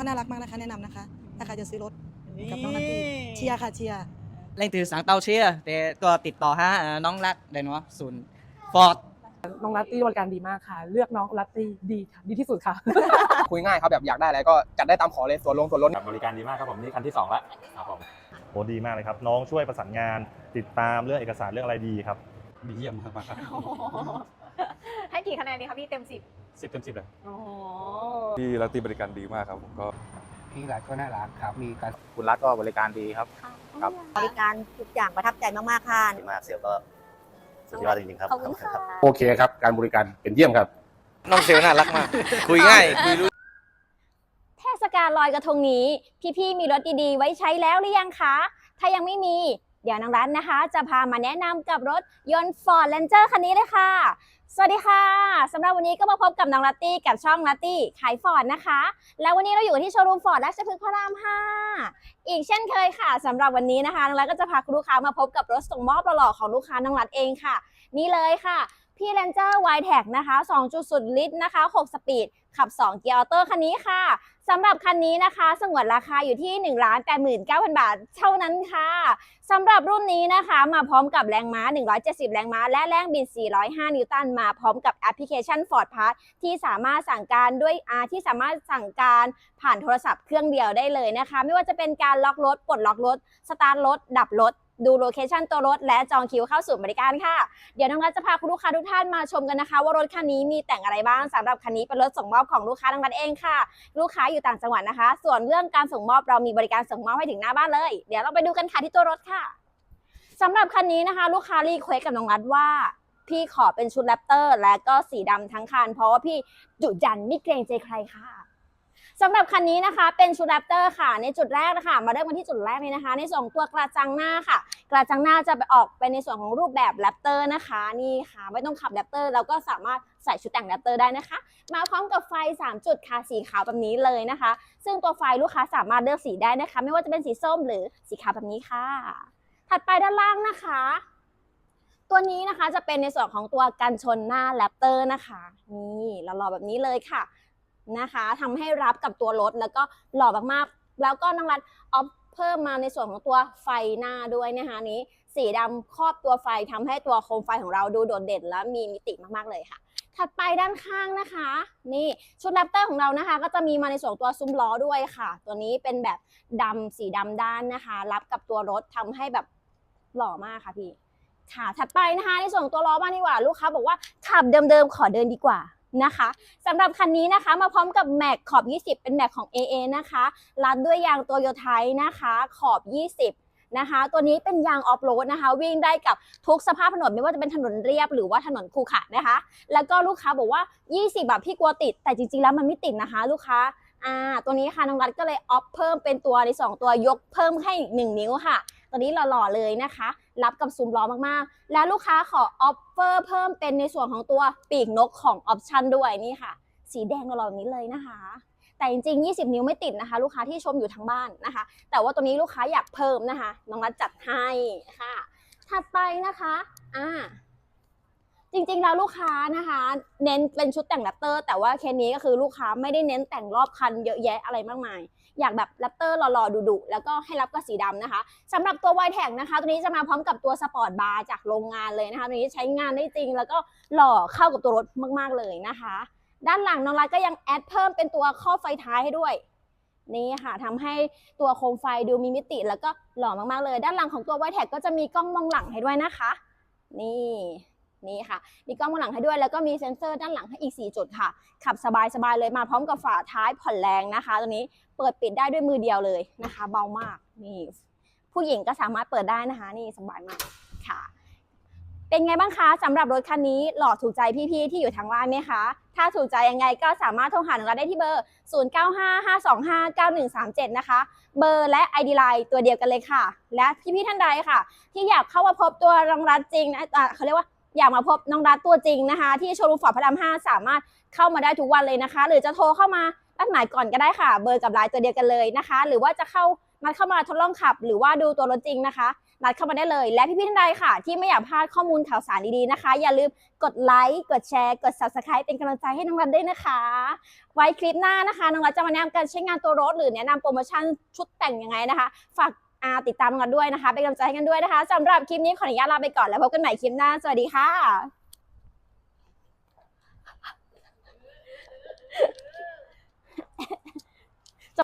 เขาน่ารักมากนะคะ แนะนำนะคะ ถ้าใครจะซื้อรถกับน้องนัตตี้เชียร์ค่ะเชียร์ lên từ sáng tàu chia để có ติดต่อหาเอ่อน้องรักได้เนาะศูนย์ฟอร์ด น้องลัตตี้บริการดีมากค่ะ เลือกน้องลัตตี้ดีค่ะดีที่สุดค่ะ คุยง่ายครับแบบอยากได้อะไรก็จัดได้ตามขอเลยส่วนลงส่วนลดครับบริการดีมากครับผมนี่คันที่สองแล้วครับผมโหดีมากเลยครับ น้องช่วยประสานงาน ติดตามเรื่องเอกสารเรื่องอะไรดีครับดีเยี่ยมมากครับโอ้โหให้กี่คะแนนดีคะพี่เต็มสิบ สิบเต็มสิบเลย โอ้โหที่รัตตีบริการดีมากครับผมก็ พี่รัฐก็น่ารักครับ มีการ คุณรัฐก็บริการดีครับ ครับ บริการทุกอย่างประทับใจมากๆค่ะ ดีมากเซลล์ก็สุดยอดจริงๆครับขอบคุณค่ะ โอเคครับ การบริการเป็นเยี่ยมครับ น้องเซลน่ารักมาก คุยง่ายคุยรู้ เทศกาลลอยกระทงนี้ พี่ๆมีรถดีๆ ไว้ใช้แล้วหรือยังคะ ถ้ายังไม่มี เดี๋ยวนางรัตนนะคะ จะพามาแนะนำกับรถยนต์ Ford Ranger คันนี้เลยค่ะ สวัสดีค่ะสำหรับวันนี้ก็มาพบกับน้องลัตตี้กับช่องลัตตี้ขายฟอร์ดนะคะ แล้ววันนี้เราอยู่ที่โชว์รูมฟอร์ดราชพฤกษ์พระราม 5 อีกเช่นเคยค่ะสำหรับวันนี้นะคะน้องรัตก็จะพาลูกค้ามาพบกับรถส่งมอบหล่อๆของลูกค้าน้องรัตเองค่ะ นี่เลยค่ะ พี่ Ranger y t e c นะคะ 2.0 ลิตรนะคะ 6 สปีด ขับ 2 เกียร์ออโต้คันนี้ค่ะสำหรับคันนี้นะคะ สงวนราคาอยู่ที่ 1 8 9 0 0 0 บาทเท่านั้นค่ะสำหรับรุ่นนี้นะคะ มาพร้อมกับแรงม้า 170 แรงม้า และแรงบิด 405 นิวตัน มาพร้อมกับแอปพลิเคชัน Ford Pass ที่สามารถสั่งการด้วยอาที่สามารถสั่งการผ่านโทรศัพท์เครื่องเดียวได้เลยนะคะ ไม่ว่าจะเป็นการล็อกรถปลดล็อกรถ สตาร์ทรถ ดับรถ ดูโลเคชันตัวรถ และจองคิวเข้าสู่บริการค่ะ เดี๋ยวน้องรัฐจะพาคุณลูกค้าทุกท่านมาชมกันนะคะ ว่ารถคันนี้มีแต่งอะไรบ้างสำหรับคันนี้เป็นรถส่งมอบของลูกค้าน้องรัฐเองค่ะ ลูกค้าอยู่ต่างจังหวัดนะคะ ส่วนเรื่องการส่งมอบเรามีบริการส่งมอบให้ถึงหน้าบ้านเลย เดี๋ยวเราไปดูกันค่ะที่ตัวรถค่ะสำหรับคันนี้นะคะ ลูกค้ารีเควสกับน้องรัฐว่าพี่ขอเป็นชุดแรปเตอร์ และก็สีดำทั้งคันเพราะว่าพี่ดุดันไม่เกรงใจใครค่ะ สำหรับคันนี้นะคะเป็นชุดแรปเตอร์ค่ะ ในจุดแรกนะคะมาเริ่มกันที่จุดแรกเลยนะคะ ในส่วนตัวกระจังหน้าค่ะ กระจังหน้าจะไปออกเป็นในส่วนของรูปแบบแรปเตอร์นะคะนี่ค่ะ ไม่ต้องขับแรปเตอร์เราก็สามารถใส่ชุดแต่งแรปเตอร์ได้นะคะ มาพร้อมกับไฟ 3 จุดค่ะสีขาวแบบนี้เลยนะคะ ซึ่งตัวไฟลูกค้าสามารถเลือกสีได้นะคะ ไม่ว่าจะเป็นสีส้มหรือสีขาวแบบนี้ค่ะ ถัดไปด้านล่างนะคะตัวนี้นะคะจะเป็นในส่วนของตัวกันชนหน้าแรปเตอร์นะคะ นี่หล่อๆแบบนี้เลยค่ะ นะคะทำให้รับกับตัวรถแล้วก็หล่อมากๆ แล้วก็น้องรัดออฟเพิ่มมาในส่วนของตัวไฟหน้าด้วยนะคะนี้สีดำครอบตัวไฟทำให้ตัวโคมไฟของเราดูโดดเด่นและมีมิติมากๆเลยค่ะถัดไปด้านข้างนะคะ นี่ชุดแรปเตอร์ของเรานะคะ ก็จะมีมาในส่วนตัวซุ้มล้อด้วยค่ะ ตัวนี้เป็นแบบดำสีดำด้านนะคะ รับกับตัวรถทำให้แบบหล่อมากค่ะพี่ ค่ะ ถัดไปนะคะ ในส่วนตัวล้อบ้างดีกว่าลูกค้าบอกว่าขับเดิมๆขอเดินดีกว่า นะคะสำหรับคันนี้นะคะมาพร้อมกับแม็กขอบ 20 เป็นแม็กของ AA นะคะรัดด้วยยางโตโยไทนะคะขอบ 20นะคะ ตัวนี้เป็นยางออฟโรดนะคะ วิ่งได้กับทุกสภาพถนนไม่ว่าจะเป็นถนนเรียบหรือว่าถนนคูขระนะคะ แล้วก็ลูกค้าบอกว่า 20แบบพี่กลัวติด แต่จริงๆแล้วมันไม่ติดนะคะ ลูกค้าอ่าตัวนี้ค่ะน้องรัฐก็เลยออฟเพิ่มเป็นตัวในสองตัวยกเพิ่มให้อีกหนึ่งนิ้วค่ะ ตัวนี้หล่อๆเลยนะคะ รับกับซูมล้อมากๆ แล้วลูกค้าขอออฟเฟอร์เพิ่มเป็นในส่วนของตัวปีกนกของออปชันด้วยนี่ค่ะ สีแดงหล่อๆนี้เลยนะคะ แต่จริงๆ 20 นิ้วไม่ติดนะคะ ลูกค้าที่ชมอยู่ทางบ้านนะคะ แต่ว่าตัวนี้ลูกค้าอยากเพิ่มนะคะ น้องรัดจัดให้ค่ะ ถัดไปนะคะ อ่า จริงๆแล้วลูกค้านะคะ เน้นเป็นชุดแต่งแรปเตอร์ แต่ว่าเคสนี้ก็คือลูกค้าไม่ได้เน้นแต่งรอบคันเยอะแยะอะไรมากมาย อยากแบบแรปเตอร์หล่อๆดุๆแล้วก็ให้รับกับสีดำนะคะสำหรับตัว y t e c นะคะ ตัวนี้จะมาพร้อมกับตัวสปอร์ตบาร์จากโรงงานเลยนะคะตัวนี้ใช้งานได้จริง แล้วก็หล่อเข้ากับตัวรถมากๆเลยนะคะ ด้านหลังน้องรัฐก็ยังแอดเพิ่มเป็นตัวข้อไฟท้ายให้ด้วยนี่ค่ะทำให้ตัวโคมไฟดูมีมิติแล้วก็หล่อมากๆเลย ด้านหลังของตัว y t e c ก็จะมีกล้องมองหลังให้ด้วยนะคะ นี่ นี่ค่ะ มีกล้องมองหลังให้ด้วย แล้วก็มีเซ็นเซอร์ด้านหลังให้อีก 4 จุดค่ะ ขับสบายๆเลยมาพร้อมกับฝาท้ายผ่อนแรงนะคะ ตัวนี้เปิดปิดได้ด้วยมือเดียวเลยนะคะ เบามาก นี่ ผู้หญิงก็สามารถเปิดได้นะคะ นี่สบายมากค่ะเป็นไงบ้างคะสำหรับรถคันนี้หล่อถูกใจพี่ๆที่อยู่ทางบ้านไหมคะ ถ้าถูกใจยังไงก็สามารถโทรหาเราได้ที่เบอร์ 0955259137 นะคะ เบอร์และ ID Line ตัวเดียวกันเลยค่ะ และพี่ๆท่านใดค่ะ ที่อยากเข้ามาพบตัวรองรัฐจริงนะะเขาเรียกว่า อยากมาพบน้องรัฐตัวจริงนะคะ ที่โชว์รูมฟอร์ดพระราม5สามารถเข้ามาได้ทุกวันเลยนะคะ หรือจะโทรเข้ามานัดหมายก่อนก็ได้ค่ะ เบอร์กับไลน์ตัวเดียวกันเลยนะคะ หรือว่าจะเข้านัดเข้ามาทดลองขับ หรือว่าดูตัวรถจริงนะคะนัดเข้ามาได้เลย และพี่ๆท่านใดค่ะ ที่ไม่อยากพลาดข้อมูลข่าวสารดีๆนะคะ อย่าลืมกดไลค์กดแชร์กด subscribe เป็นกำลังใจให้น้องรัฐด้วยนะคะ ไว้คลิปหน้านะคะน้องรัฐจะมาแนะนำการใช้งานตัวรถ หรือแนะนำโปรโมชั่นชุดแต่งยังไงนะคะ ฝาก ติดตามกันด้วยนะคะ เป็นกำลังใจให้กันด้วยนะคะสำหรับคลิปนี้ขออนุญาตลาไปก่อนแล้วพบกันใหม่คลิปหน้า สวัสดีค่ะ